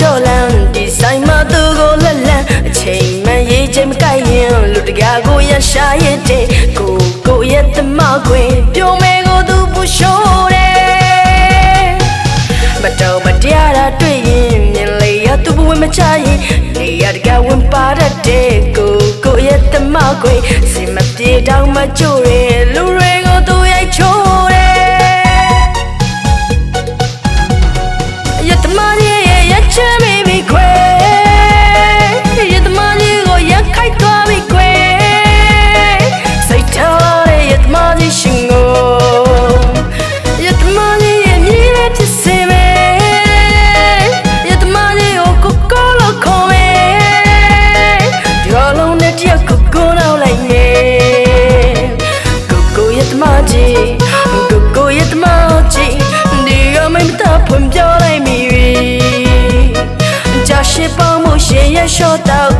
ကြော်လန်ဒီဆိုင်မှာသူကိုလက်လန်အချိန်မှန်ရေးချိန်မကိုက်ရင်လူတကာကိုရရှာရတဲ့ကိုကိုရဲ့တမခွေပြိုမဲကိုသူပူရှိုးတယ်မတော်မတရားတာတွေ့ရင်မြင်လေရသူဘဝမချရင်နေရတကဝင်ပါတတ်တဲ့ကိုကိုရဲ့တမခွေစင်မပြေတောင်မကြိုရဲ လုံးနဲ့တယောက်ကိုကိုနောက်လိုက်နေကိုကိုရတမကြီးကိုကိုရတမကြီးဒီကမိမတာဖွင့်ပြောလိုက်မိပြီကြာရှိပေါင်းမှုရှင်ရရှော့တော့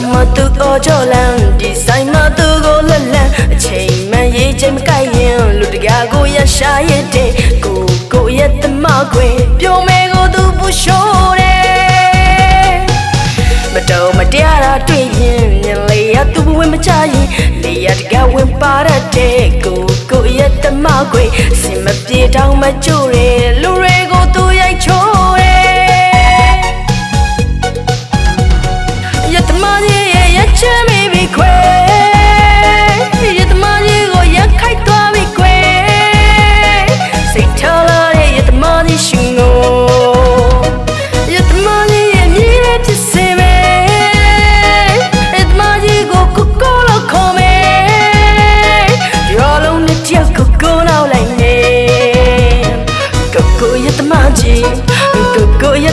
မသူတော့ကြောလန်ဒီဆိုင်မသူကိုလက်လန်အချိန်မှန်ရေးချိန်မကိုက်ရင်လူတကာကိုရရှာရတဲ့ကိုကိုရဲ့တမခွေပြုံးမဲကိုသူပူရှိုးတယ်မတော်မတရားတာတွေ့ရင်မြင်လေရသူဘဝင်မချရင်လေရတကဝင်ပါရတဲ့ကိုကိုရဲ့တမခွေစင်မပြေတောင်မကြိုရ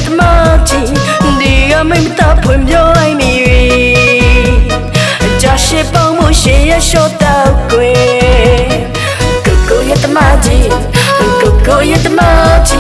တမချီဒီကမိမတာဖွင့်ပြောလိုက်မိပြီအကြရှိပေါင်းမှုရှေ့ရလျှော့တော့ကွယ်ကိုကိုရဲ့တမချီကိုကိုရဲ့တမချီ